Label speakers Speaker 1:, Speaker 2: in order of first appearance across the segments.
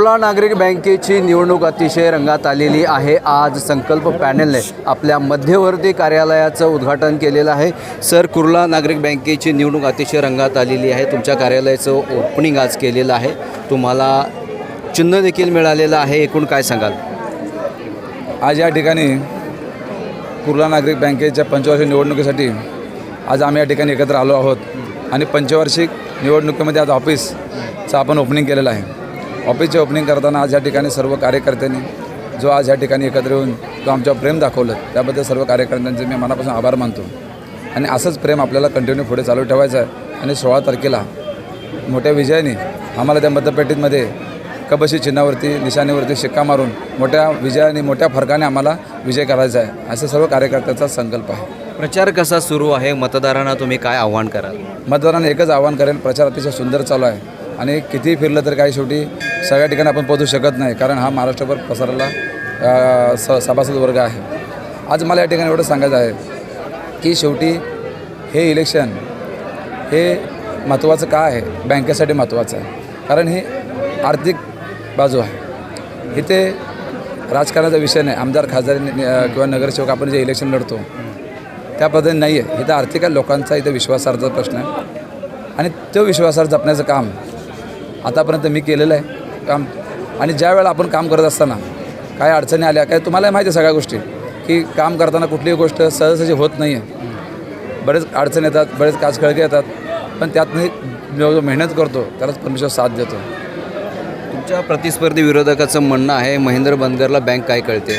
Speaker 1: कुर्ला नागरिक बँकेची निवडणूक अतिशय रंगात आलेली आहे. आज संकल्प पॅनलने आपल्या मध्यवर्ती कार्यालयाचं उद्घाटन केलेलं आहे. सर कुर्ला नागरिक बँकेची निवडणूक अतिशय रंगात आलेली आहे. तुमच्या कार्यालयाचं ओपनिंग आज केलेलं आहे. तुम्हाला चिन्ह देखील मिळालेलं आहे. एकूण काय सांगाल?
Speaker 2: आज या ठिकाणी कुर्ला नागरिक बँकेच्या पंचवार्षिक निवडणुकीसाठी आज आम्ही या ठिकाणी एकत्र आलो आहोत. आणि पंचवार्षिक निवडणुकीमध्ये आज ऑफिसचं आपण ओपनिंग केलेलं आहे. ऑफिसचे ओपनिंग करताना आज या ठिकाणी सर्व कार्यकर्त्यांनी जो आज या ठिकाणी एकत्र येऊन जो आमच्यावर प्रेम दाखवलं त्याबद्दल सर्व कार्यकर्त्यांचे मी मनापासून आभार मानतो. आणि असंच प्रेम आपल्याला कंटिन्यू पुढे चालू ठेवायचं आहे. आणि सोळा तारखेला मोठ्या विजयाने आम्हाला त्या मतपेटीमध्ये कबशी चिन्हावरती निशाणीवरती शिक्का मारून मोठ्या विजयाने मोठ्या फरकाने आम्हाला विजय करायचा आहे. असं सर्व कार्यकर्त्याचा संकल्प आहे.
Speaker 1: प्रचार कसा सुरू आहे? मतदारांना तुम्ही काय आव्हान कराल?
Speaker 2: मतदारांना एकच आवाहन करेल प्रचार अतिशय सुंदर चालू आहे. आणि कितीही फिरलं तर काही शेवटी सगळ्या ठिकाणी आपण पोहोचू शकत नाही कारण हा महाराष्ट्रभर पसरलेला स सभासद वर्ग आहे. आज मला या ठिकाणी एवढं सांगायचं आहे की शेवटी हे इलेक्शन हे महत्त्वाचं का आहे? बँकेसाठी महत्त्वाचं आहे. कारण हे आर्थिक बाजू आहे. इथे राजकारणाचा विषय नाही. आमदार खासदार किंवा नगरसेवक आपण जे इलेक्शन लढतो त्या पद्धतीने नाही आहे इथं आर्थिक लोकांचा इथं विश्वासार्हचा प्रश्न आहे. आणि तो विश्वासार्ह जपण्याचं काम आतापर्यंत मी केलेलं आहे काम. आणि ज्या वेळेला आपण काम करत असताना काय अडचणी आल्या काय तुम्हाला माहिती आहे सगळ्या गोष्टी की काम करताना कुठलीही गोष्ट सहजसहजी होत नाही आहे बरेच अडचणी येतात बरेच काचखळगे येतात पण त्यातनं जो जो मेहनत करतो त्यालाच परमेश्वर साथ देतो.
Speaker 1: तुमच्या प्रतिस्पर्धी विरोधकाचं म्हणणं आहे महेंद्र बनगरला बँक काय कळते?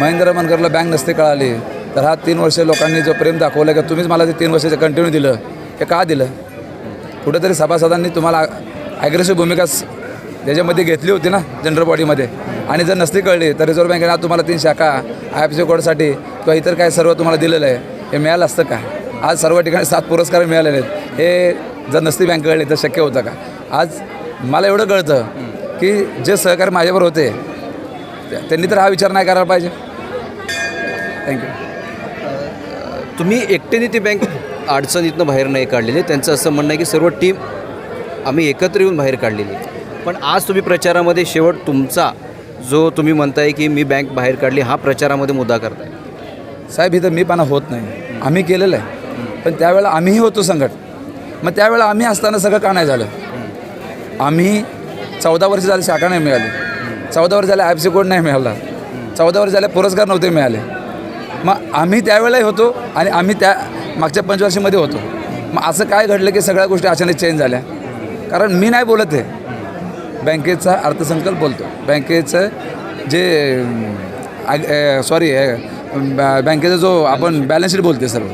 Speaker 2: महेंद्र मनकरला बँक नसते कळाली. तर हा तीन वर्ष लोकांनी जो प्रेम दाखवलं की तुम्हीच मला ते तीन वर्षाचं कंटिन्यू दिलं हे का दिलं? कुठेतरी सभासदांनी तुम्हाला ॲग्रेसिव्ह भूमिका त्याच्यामध्ये घेतली होती ना जनरल बॉडीमध्ये आणि जर नसती कळली तर रिझर्व्ह बँकेने तुम्हाला तीन शाखा आय एफ सी कोडसाठी किंवा इतर काय सर्व तुम्हाला दिलेलं आहे हे मिळालं असतं का? आज सर्व ठिकाणी सात पुरस्कार मिळालेले आहेत. हे जर नसती बँक कळली तर शक्य होतं का? आज मला एवढं कळतं की जे सहकारी माझ्याबरोबर होते त्या- त्यांनी तर हा विचार नाही करायला पाहिजे. थँक्यू
Speaker 1: तुम्ही एकट्याने ती बँक अडचणीतनं बाहेर नाही काढलेली. त्यांचं असं म्हणणं आहे की सर्व टीम आम्ही एकत्र येऊन बाहेर काढलेली पण आज तुम्ही प्रचारामध्ये शेवट तुमचा जो तुम्ही म्हणताय की मी बँक बाहेर काढली हा प्रचारामध्ये मुद्दा करताय.
Speaker 2: साहेब इथं मीपणा होत नाही. आम्ही केलेलं आहे. पण त्यावेळेला आम्हीही होतो संकट. मग त्यावेळेला आम्ही असताना सगळं का नाही झालं? आम्ही चौदा वर्ष झाले शाखा नाही मिळाली. चौदा वर्ष झाले आय सी कोड नाही मिळाला. चौदा वर्ष झाले पुरस्कार नव्हते मिळाले. मग आम्ही त्यावेळेलाही होतो आणि आम्ही त्या मागच्या पंचवर्षीमध्ये होतो. मग असं काय घडलं की सगळ्या गोष्टी अचानक चेंज झाल्या? कारण मी नाही बोलत आहे. बँकेचा अर्थसंकल्प बोलतो. बँकेचं जे सॉरी बँकेचा जो आपण बॅलन्स शीट बोलते सर्व.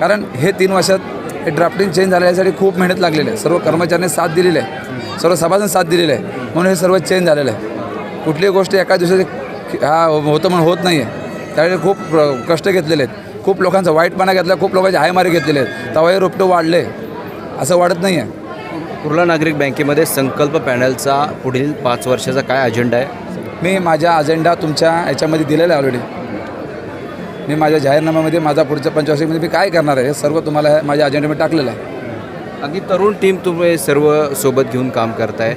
Speaker 2: कारण हे तीन वर्षात हे ड्राफ्टिंग चेंज झाल्यासाठी खूप मेहनत लागलेली आहे. सर्व कर्मचाऱ्यांनी साथ दिलेली आहे. सर्व सभासद साथ दिलेली आहे. म्हणून हे सर्व चेंज झालेलं आहे. कुठलीही गोष्ट एका दिवसाची हा होतं म्हणून होत नाही आहे त्यावेळी खूप कष्ट घेतलेले आहेत. खूप लोकांचा वाईटपणा घेतला खूप लोकांचे हायमारे घेतलेले आहेत. तवाही रोपटं वाढले. असं वाढत नाही आहे
Speaker 1: कुर्ला नागरिक बँकेमध्ये संकल्प पॅनलचा पुढील पाच वर्षाचा काय अजेंडा आहे?
Speaker 2: मी माझा अजेंडा तुमच्या याच्यामध्ये दिलेला आहे ऑलरेडी मी माझ्या जाहीरनाम्यामध्ये माझा पुढच्या पंचवार्षिकमध्ये मी काय करणार आहे हे सर्व तुम्हाला माझ्या अजेंड्यामध्ये टाकलेलं आहे.
Speaker 1: अगदी तरुण टीम तुम्ही सर्व सोबत घेऊन काम करताय.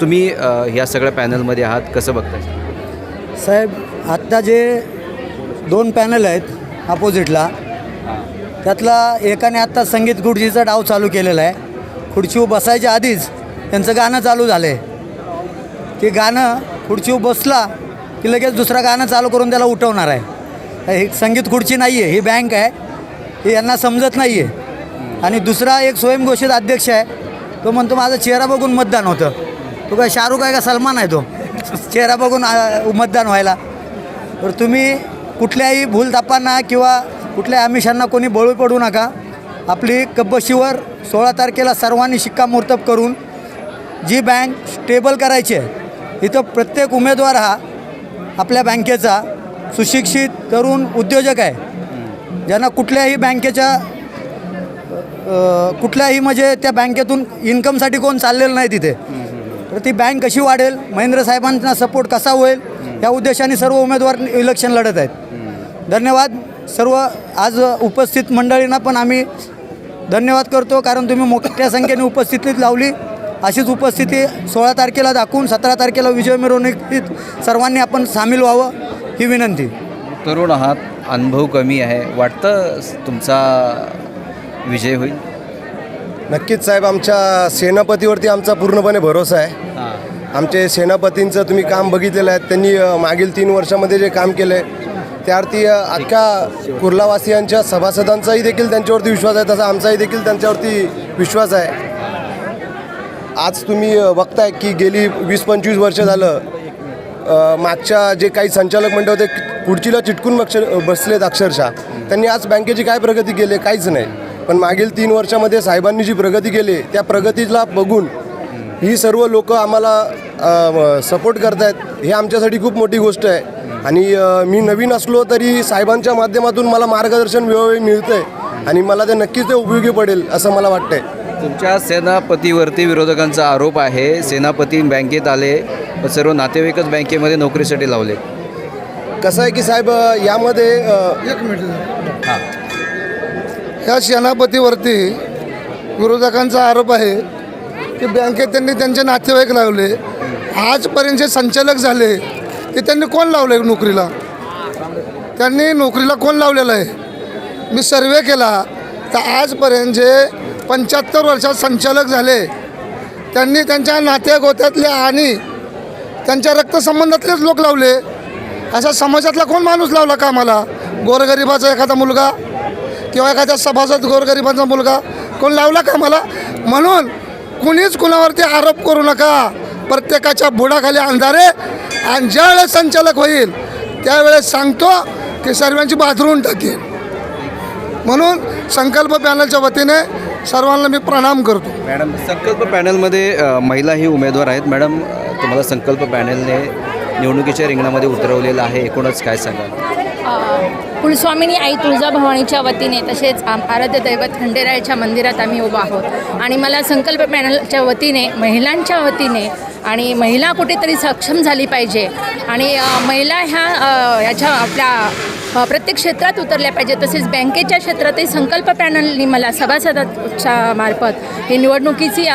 Speaker 1: तुम्ही ह्या सगळ्या पॅनलमध्ये आहात कसं बघताय?
Speaker 3: साहेब आत्ता जे दोन पॅनल आहेत अपोजिटला त्यातला एकाने आत्ता संगीत खुर्चीचा डाव चालू केलेला आहे. खुर्चीवर बसायच्या आधीच त्यांचं गाणं चालू झालं. आहे ते गाणं खुर्चीवर बसला की लगेच दुसरं गाणं चालू करून त्याला उठवणार आहे. ही संगीत खुर्ची नाही आहे ही बँक आहे. हे यांना समजत नाही आहे आणि दुसरा एक स्वयंघोषित अध्यक्ष आहे. तो म्हणतो माझा चेहरा बघून मतदान होतं. तो काय शाहरुख आहे का सलमान आहे तो? चेहरा बघून मतदान व्हायला. तर तुम्ही कुठल्याही भूलतापांना किंवा कुठल्या आमिषांना कोणी बळू पडू नका. आपली कब्बशीवर सोळा तारखेला सर्वांनी शिक्कामोर्तब करून जी बँक स्टेबल करायची आहे इथं प्रत्येक उमेदवार हा आपल्या बँकेचा सुशिक्षित तरुण उद्योजक आहे. ज्यांना कुठल्याही बँकेच्या कुठल्याही म्हणजे त्या बँकेतून इन्कमसाठी कोण चाललेलं नाही तिथे. तर ती बँक कशी वाढेल महेंद्र साहेबांना सपोर्ट कसा होईल या उद्देशाने सर्व उमेदवार इलेक्शन लढत आहेत. धन्यवाद. सर्व आज उपस्थित मंडळींना पण आम्ही धन्यवाद करतो कारण तुम्ही मोठ्या संख्येने उपस्थितीत लावली. अशीच उपस्थिती सोळा तारखेला दाखवून सतरा तारखेला विजय मिरवणुकीत सर्वांनी आपण सामील व्हावं ही विनंती.
Speaker 1: तरुण आहात अनुभव कमी आहे. वाटतं तुमचा विजय होईल?
Speaker 4: नक्कीच साहेब आमच्या सेनापतीवरती आमचा पूर्णपणे भरोसा आहे. आमचे सेनापतींचं तुम्ही काम बघितलेलं आहे. त्यांनी मागील तीन वर्षामध्ये जे काम केलं आहे त्यावरती अख्ख्या कुर्लावासियांच्या सभासदांचाही देखील त्यांच्यावरती विश्वास आहे तसा आमचाही देखील त्यांच्यावरती विश्वास आहे. आज तुम्ही बघताय की गेली वीस पंचवीस वर्ष झालं मागच्या जे काही संचालक मंडळ होते खुर्चीला चिटकून बक्ष बसलेत अक्षरशः. त्यांनी आज बँकेची काय प्रगती केली काहीच नाही. पण मागील तीन वर्षामध्ये साहेबांनी जी प्रगती केली त्या प्रगतीला बघून ही सर्व लोक आम्हाला सपोर्ट करत आहेत हे आमच्यासाठी खूप मोठी गोष्ट आहे. आणि मी नवीन असलो तरी साहेबांच्या माध्यमातून मला मार्गदर्शन वेळोवेळी मिळतं आहे आणि मला ते नक्कीच ते उपयोगी पडेल असं मला वाटतंय.
Speaker 1: तुमच्या सेनापतीवरती विरोधकांचा आरोप आहे. सेनापती बँकेत आले. सर्व नातेवाईकच बँकेमध्ये नोकरीसाठी लावले.
Speaker 4: कसं आहे की साहेब यामध्ये अ,
Speaker 1: हां.
Speaker 5: या सेनापतीवरती विरोधकांचा आरोप आहे की बँकेत त्यांनी त्यांचे नातेवाईक लावले. आजपर्यंत जे संचालक झाले. ते त्यांनी कोण लावलं आहे नोकरीला? त्यांनी नोकरीला कोण लावलेलं आहे? मी सर्वे केला. तर आजपर्यंत जे पंच्याहत्तर वर्षात संचालक झाले त्यांनी त्यांच्या नातेगोत्यातले आणि त्यांच्या रक्तसंबंधातलेच लोक लावले. असा समाजातला कोण माणूस लावला का मला गोरगरिबाचा एखादा मुलगा किंवा एखाद्या सभासद गोरगरिबाचा मुलगा कोण लावला का मला म्हणून कुणीच कुणावरती आरोप करू नका. प्रत्येकाच्या बुडाखाली अंधारे आणि ज्यावेळेस संचालक होईल त्यावेळेस सांगतो की सर्वांची बाजरून टाकेल म्हणून संकल्प पॅनलच्या वतीने सर्वांना मी प्रणाम करतो.
Speaker 1: मॅडम संकल्प पॅनलमध्ये अ, महिलाही उमेदवार आहेत. मॅडम तुम्हाला संकल्प पॅनलने निवडणुकीच्या रिंगणामध्ये उतरवलेलं आहे. एकूणच काय सांगाल?
Speaker 6: कुलस्वामिनी आई तुळजाभवानीच्या वतीने तसेच आराध्य दैवत खंडेरायाच्या मंदिरात आम्ही उभा आहोत. आणि मला संकल्प पॅनलच्या वतीने महिलांच्या वतीने आणि महिला कुठेतरी सक्षम झाली पाहिजे. आणि महिला ह्या याच्या ह्याच्या आपल्या प्रत्येक क्षेत्रात उतरल्या पाहिजे तसेच बँकेच्या क्षेत्रातही संकल्प पॅनलनी मला सभासदाच्या मार्फत ही निवडणुकीची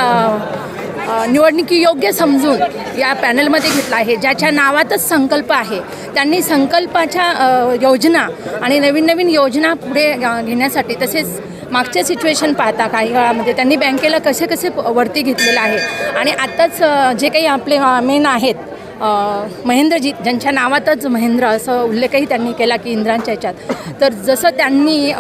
Speaker 6: निवडणुकी योग्य समजून या पॅनलमध्ये घेतला आहे ज्याच्या नावातच संकल्प आहे. त्यांनी संकल्पाच्या योजना आणि नवीन नवीन योजना पुढे घेण्यासाठी तसेच मागचे सिच्युएशन पाहता काही काळामध्ये त्यांनी बँकेला कसे कसे वरती घेतलेलं आहे. आणि आत्ताच जे काही आपले मेन आहेत महेंद्रजी ज्यांच्या नावातच महेंद्र असं उल्लेखही त्यांनी केला की इंद्रांच्या ह्याच्यात तर जसं त्यांनी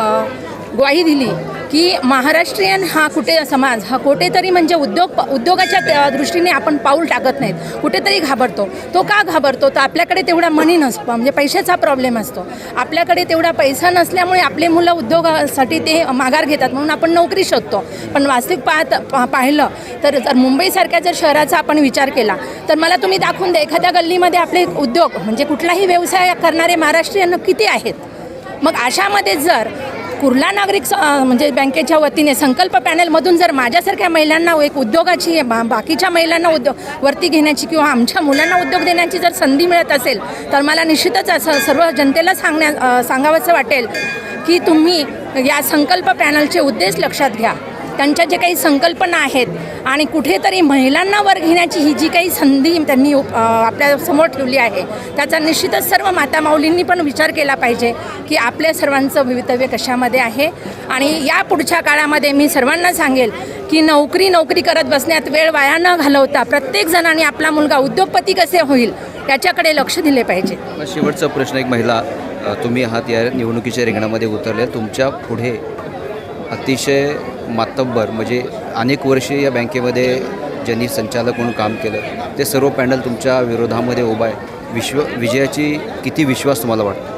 Speaker 6: ग्वाही दिली की महाराष्ट्रीयन हा कुठे समाज हा कुठेतरी म्हणजे उद्योग उद्योगाच्या दृष्टीने आपण पाऊल टाकत नाहीत. कुठेतरी घाबरतो. तो का घाबरतो? तर आपल्याकडे तेवढा मनी नसतो. म्हणजे पैशाचा प्रॉब्लेम असतो. आपल्याकडे तेवढा पैसा नसल्यामुळे आपले मुलं उद्योगासाठी ते माघार घेतात. म्हणून आपण नोकरी शोधतो. पण वास्तविक पाहत पा पाहिलं तर जर मुंबईसारख्या जर शहराचा आपण विचार केला तर मला तुम्ही दाखवून द्या एखाद्या गल्लीमध्ये आपले उद्योग म्हणजे कुठलाही व्यवसाय करणारे महाराष्ट्रीयन किती आहेत? मग अशामध्ये जर कुर्ला नागरिक स- म्हणजे बँकेच्या वतीने संकल्प पॅनलमधून जर माझ्यासारख्या महिलांना एक उद्योगाची बा बाकीच्या महिलांना उद्योग वरती घेण्याची किंवा आमच्या मुलांना उद्योग देण्याची जर संधी मिळत असेल तर मला निश्चितच असं सर्व जनतेला सांगण्या सांगावंसं वाटेल की तुम्ही या संकल्प पॅनलचे उद्देश लक्षात घ्या. त्यांच्या जे काही संकल्पना आहेत आणि कुठेतरी महिलांना वर घेण्याची ही जी काही संधी त्यांनी आपल्यासमोर ठेवली आहे त्याचा निश्चितच सर्व माता माऊलींनी पण विचार केला पाहिजे की आपल्या सर्वांचं भवितव्य कशामध्ये आहे. आणि या पुढच्या काळामध्ये मी सर्वांना सांगेल की नोकरी नोकरी करत बसण्यात वेळ वाया न घालवता प्रत्येक जणांनी आपला मुलगा उद्योगपती कसे होईल याच्याकडे लक्ष दिले पाहिजे.
Speaker 1: शेवटचा प्रश्न एक महिला तुम्ही आहात या निवडणुकीच्या रिंगणामध्ये उतरले तुमच्यापुढे अतिशय मातब्बर म्हणजे अनेक वर्षे या बँकेमध्ये ज्यांनी संचालक म्हणून काम केलं ते सर्व पॅनल तुमच्या विरोधामध्ये उभा आहे. विश्व विजयाची किती विश्वास तुम्हाला वाटतो?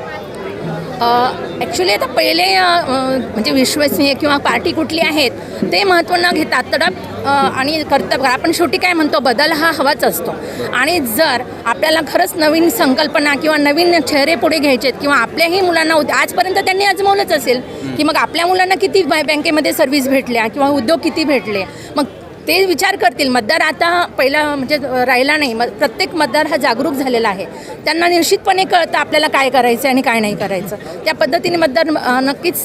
Speaker 6: ॲक्च्युली आता पहिले म्हणजे विश्वसनीय किंवा पार्टी कुठली आहेत ते महत्त्व न घेता तडप आणि कर्तव्य आपण शेवटी काय म्हणतो बदल हा हवाच असतो. आणि जर आपल्याला खरंच नवीन संकल्पना किंवा नवीन चेहरे पुढे घ्यायचेत किंवा आपल्याही मुलांना आजपर्यंत त्यांनी अजमवलंच असेल. की मग आपल्या मुलांना किती बँकेमध्ये सर्व्हिस भेटल्या किंवा उद्योग किती भेटले मग ते विचार करतील. मतदार आता पहिला म्हणजे राहिला नाही. म प्रत्येक मतदार हा जागरूक झालेला आहे. त्यांना निश्चितपणे कळतं आपल्याला काय करायचं आणि काय नाही करायचं. त्या पद्धतीने मतदार नक्कीच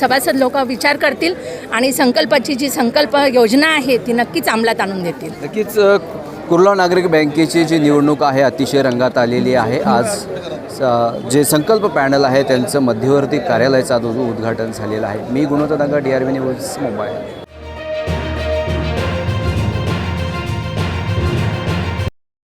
Speaker 6: सभासद लोक विचार करतील आणि संकल्पाची जी संकल्प योजना आहे ती नक्कीच अंमलात आणून देतील.
Speaker 1: नक्कीच कुर्ला नागरिक बँकेची जी निवडणूक आहे अतिशय रंगात आलेली आहे. आज स- जे संकल्प पॅनल आहे त्यांचं मध्यवर्ती कार्यालयाचं आज उद्घाटन झालेलं आहे. मी गुणवत्ता Danga D R V news Mumbai.